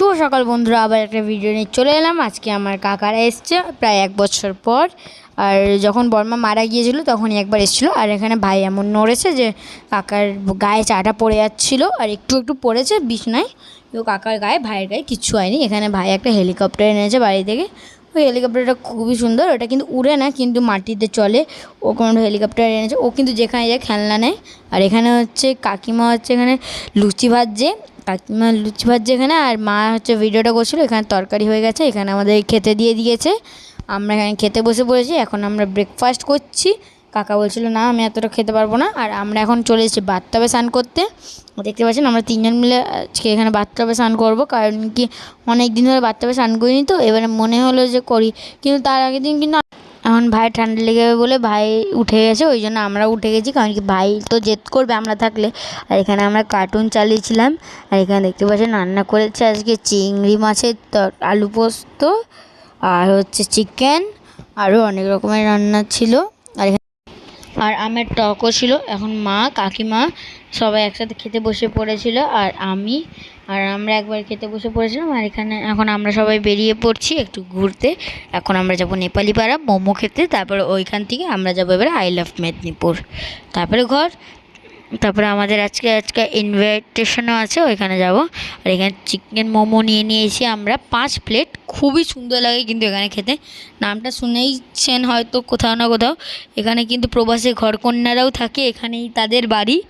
শুভ সকাল বন্ধুরা, আবার একটা ভিডিও নিয়ে চলে এলাম। আজকে আমার কাকারা এসছে প্রায় এক বছর পর। আর যখন বর্মা মারা গিয়েছিল, তখনই একবার এসেছিল। আর এখানে ভাই এমন নড়েছে যে কাকার গায়ে চাটা পড়ে যাচ্ছিল, আর একটু একটু পড়েছে বিছনায়। তো কাকার গায়ে, ভাইয়ের গায়ে কিচ্ছু হয়নি। এখানে ভাই একটা হেলিকপ্টার এনেছে বাড়ি থেকে। ওই হেলিকপ্টারটা খুবই সুন্দর, ওটা কিন্তু উড়ে না, কিন্তু মাটিতে চলে। ও কোনো হেলিকপ্টার এনেছে। ও কিন্তু যেখানে যায় খেলনা নেয়। আর এখানে হচ্ছে কাকিমা হচ্ছে এখানে লুচি ভাজছে। কাকিমা লুচি ভাজছে এখানে, আর মা হচ্ছে ভিডিওটা করছিল, এখানে তরকারি হয়ে গেছে, এখানে আমাদের খেতে দিয়ে দিয়েছে। আমরা এখানে খেতে বসে পড়েছি, এখন আমরা ব্রেকফাস্ট করছি। কাকা বলছিল, না, আমি এতটা খেতে পারব না। আর আমরা এখন চলে এসেছি বাথটাবে স্নান করতে। দেখতে পাচ্ছেন, আমরা তিনজন মিলে আজকে এখানে বাথটাবে স্নান করব, কারণ কি অনেক দিন ধরে বাথটাবে স্নান করিনি তো, এবারে মনে হলো যে করি। কিন্তু তার আগের দিন কিন্তু এখন ভাই ঠান্ডা লেগে যাবে বলে ভাই উঠে গেছে, ওই জন্য আমরা উঠে গেছি। কারণ কি ভাই তো জেদ করবে আমরা থাকলে। আর এখানে আমরা কার্টুন চালিয়েছিলাম, আর এখানে দেখতে পাচ্ছেন রান্না করেছে আজকে চিংড়ি মাছের আলু পোস্ত, আর হচ্ছে চিকেন আরও অনেক রকমের রান্না ছিল। আর আমের টকও ছিল। এখন মা, কাকিমা সবাই একসাথে খেতে বসে পড়েছিল আর আমি আর আমরা একবার খেতে বসে পড়েছিলাম আর এখানে এখন আমরা সবাই বেরিয়ে পড়ছি একটু ঘুরতে। এখন আমরা যাব নেপালি পাড়া মোমো খেতে, তারপরে ওইখান থেকে আমরা যাব এবার আই লাভ মেদিনীপুর। তারপরে ঘর তারপরে আমাদের আজকে আজকে ইনভাইটেশনও আছে, ওইখানে যাব। আর এখানে চিকেন মোমো নিয়ে নিয়েছি আমরা। পাঁচ প্লেট খুবই সুন্দর লাগে কিন্তু এখানে খেতে। নামটা শুনেইছেন হয়তো কোথাও না কোথাও। এখানে কিন্তু প্রবাসী ঘরকন্যারাও থাকে, এখানেই তাদের বাড়ি।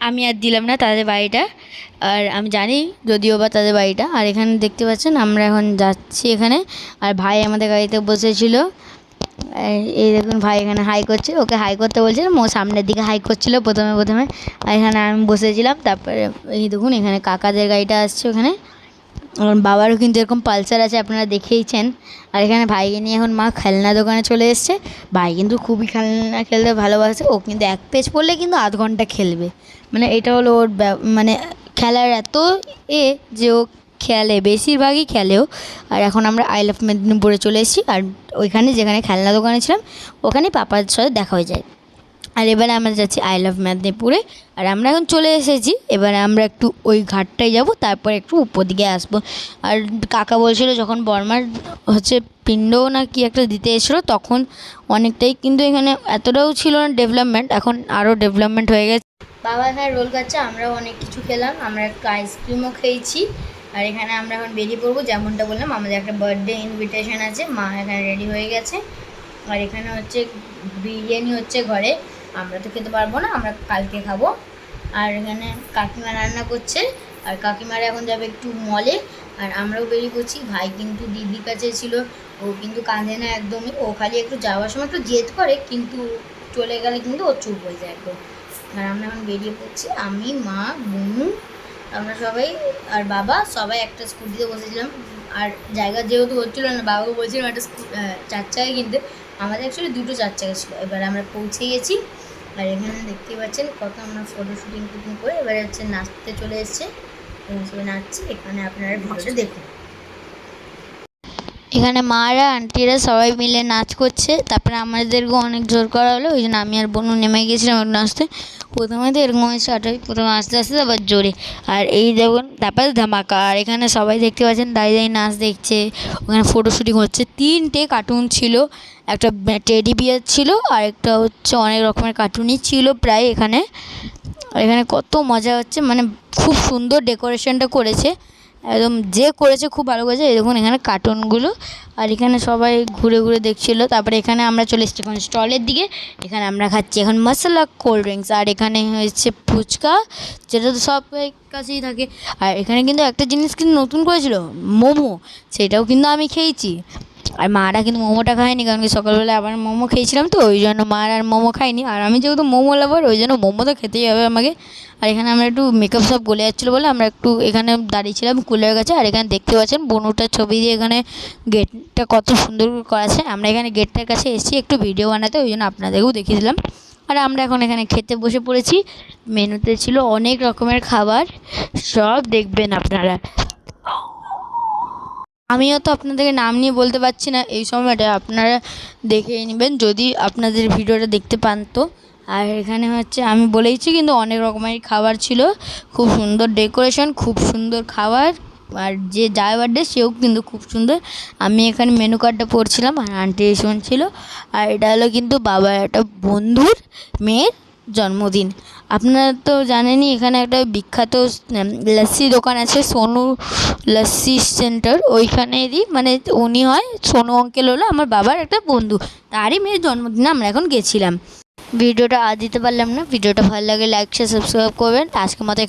আমি আর দিলাম না তাদের বাড়িটা। আর আমি জানি যদিও বা তাদের বাড়িটা। আর এখানে দেখতে পাচ্ছেন, আমরা এখন যাচ্ছি এখানে। আর ভাই আমাদের গাড়িতে বসেছিল। এই দেখুন ভাই এখানে হাই করছে। ওকে হাই করতে বলছিলাম ও সামনের দিকে হাই করছিল প্রথমে প্রথমে। আর এখানে আমি বসেছিলাম। তারপরে এই দেখুন, এখানে কাকাদের গাড়িটা আসছে ওখানে। বাবারও কিন্তু এরকম পালসার আছে, আপনারা দেখেইছেন। আর এখানে ভাইকে নিয়ে এখন মা খেলনা দোকানে চলে এসছে। ভাই কিন্তু খুবই খেলনা খেলতে ভালোবাসে। ও কিন্তু এক পেজ পড়লে কিন্তু আধ ঘণ্টা খেলবে। মানে এটা হলো ওর মানে খেলার এত এ যে ও খেলে, বেশিরভাগই খেলেও। আর এখন আমরা আই লাভ মেদিনীপুরে চলে এসেছি। আর ওইখানে যেখানে খেলনা দোকানে ছিলাম ওখানে পাপার সাথে দেখা হয়ে যায়। আর এবারে আমরা যাচ্ছি আই লাভ মেদিনীপুরে আর আমরা এখন চলে এসেছি। এবারে আমরা একটু ওই ঘাটটায় যাব, তারপর একটু উপর দিকে আসব। আর কাকা বলছিল, যখন বর্মার হচ্ছে পিণ্ড না কি একটা দিতে এসেছিল, তখন অনেকটাই কিন্তু এখানে এতটাও ছিল না ডেভেলপমেন্ট এখন আরও ডেভেলপমেন্ট হয়ে গেছে। বাবা এখানে রোল খাচ্ছে, আমরাও অনেক কিছু খেলাম, আমরা একটু আইসক্রিমও খেয়েছি। আর এখানে আমরা এখন বেরিয়ে পড়ব, যেমনটা বললাম, আমাদের একটা বার্থডে ইনভিটেশন আছে, মা এখানে রেডি হয়ে গেছে। আর এখানে হচ্ছে বিরিয়ানি হচ্ছে ঘরে, আমরা তো খেতে পারব না, আমরা কালকে খাব। আর এখানে কাকিমা রান্না করছে, আর কাকিমারা এখন যাবে একটু মলে আর আমরাও বেরিয়ে পড়ছি, ভাই কিন্তু দিদির কাছে ছিল, ও কিন্তু কাঁদে না একদমই, ও খালি একটু যাওয়ার সময় একটু জেদ করে, কিন্তু চলে গেলে কিন্তু ও চুপ হয়ে যায় একদম। আর আমরা এখন বেরিয়ে পড়ছি, আমি, মা বোনু আমরা সবাই আর বাবা, সবাই একটা স্কুটিতে বসেছিলাম। আর জায়গা যেহেতু হচ্ছিল না, বাবাকে বলছিলাম একটা চার চাকা কিনতে। আমাদের অ্যাকচুয়ালি দুটো চার চাকা ছিল। এবার আমরা পৌঁছে গেছি। আর এখানে দেখতে পাচ্ছেন কত আমরা ফটো শুটিং টুটিং করে এবারে হচ্ছে নাচতে চলে এসছে। এবং সবাই নাচছি। এখানে আপনারা ভিডিওটা দেখুন। এখানে মারা, আন্টিরা সবাই মিলে নাচ করছে। তারপরে আমাদেরকে অনেক জোর করা হলো, ওই জন্য আমি আর বোনু নেমে গিয়েছিলাম একটু নাচতে। প্রথমে তো এরকম হয়েছে হয়, প্রথমে আস্তে আস্তে তারপর জোরে। আর এই দেখুন, তারপরে ধামাকা। আর এখানে সবাই দেখতে পাচ্ছেন, দাঁড়িয়ে দাঁড়িয়ে নাচ দেখছে। ওখানে ফটো শুটিং হচ্ছে। তিনটে কার্টুন ছিল। একটা টেডি বিয়ার ছিল, আর একটা হচ্ছে অনেক রকমের কার্টুনই ছিল প্রায় এখানে। আর এখানে কত মজা হচ্ছে মানে খুব সুন্দর ডেকোরেশনটা করেছে। একদম যে করেছে খুব ভালো করেছে। দেখুন এখানে কার্টুনগুলো আর এখানে সবাই ঘুরে ঘুরে দেখছিলো। তারপরে এখানে আমরা চলে এসেছি এখন স্টলের দিকে। এখানে আমরা খাচ্ছি এখন মশলা কোল্ড ড্রিঙ্কস আর এখানে হয়েছে ফুচকা, যেটা তো সব কাছেই থাকে। আর এখানে কিন্তু একটা জিনিস কিন্তু নতুন করেছিল, মোমো। সেটাও কিন্তু আমি খেয়েছি। আর মারা কিন্তু মোমোটা খায়নি, কারণ কি সকালবেলা আবার মোমো খেয়েছিলাম তো, ওই জন্য মার আর মোমো খায়নি। আর আমি যেহেতু মোমো লাভার ওই জন্য মোমো তো খেতেই হবে আমাকে। আর এখানে আমরা একটু মেকআপ সব গলে যাচ্ছিল বলে আমরা একটু এখানে দাঁড়িয়েছিলাম কুলের কাছে, আর এখানে দেখতে পাচ্ছেন বনুটার ছবি দিয়ে এখানে গেটটা কত সুন্দর করে আছে আমরা এখানে গেটটার কাছে এসেছি একটু ভিডিও বানাতে, ওই জন্য আপনাদেরকেও দেখিয়ে দিলাম আর আমরা এখন এখানে খেতে বসে পড়েছি। মেনুতে ছিল অনেক রকমের খাবার, সব দেখবেন আপনারা। আমিও তো আপনাদেরকে নাম নিয়ে বলতে পারছি না, এই সময়টা আপনারা দেখে নেবেন, যদি আপনাদের ভিডিওটা দেখতে পান তো। আর এখানে হচ্ছে, আমি বলেইছি কিন্তু অনেক রকমের খাবার ছিল, খুব সুন্দর ডেকোরেশন, খুব সুন্দর খাবার, আর যে বার্থডে সেও কিন্তু খুব সুন্দর। আমি এখানে মেনু কার্ডটা পড়ছিলাম, আর আন্টি শুনছিল আর এটা হলো কিন্তু বাবার একটা বন্ধুর মেয়ের জন্মদিন। আপনারা তো জানেনই, এখানে একটা বিখ্যাত লস্যি দোকান আছে, সোনু লস্যি সেন্টার। ওইখানেরই মানে উনি হয় সোনু অঙ্কেল হলো আমার বাবার একটা বন্ধু। তারই মেয়ের জন্মদিনে আমরা এখন গেছিলাম। ভিডিওটা আর দিতে পারলাম না। ভিডিওটা ভালো লাগে লাইক শেয়ার সাবস্ক্রাইব করবেন। আজকের মতো এখানে